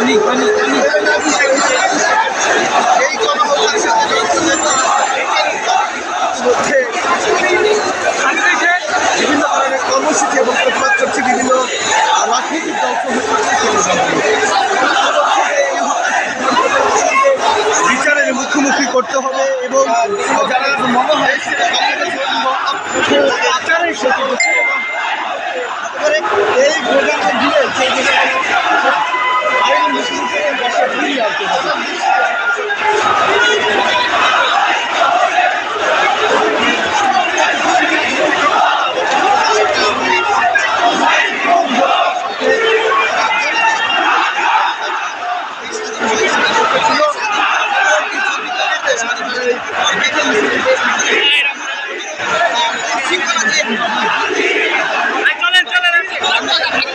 এই গণহত্যার বিভিন্ন ধরনের কর্মসূচি এবং বিভিন্ন রাজনৈতিক দল বিচারের মুখোমুখি করতে হবে এবং যারা মনে হয় একেবারে চলেন চলেন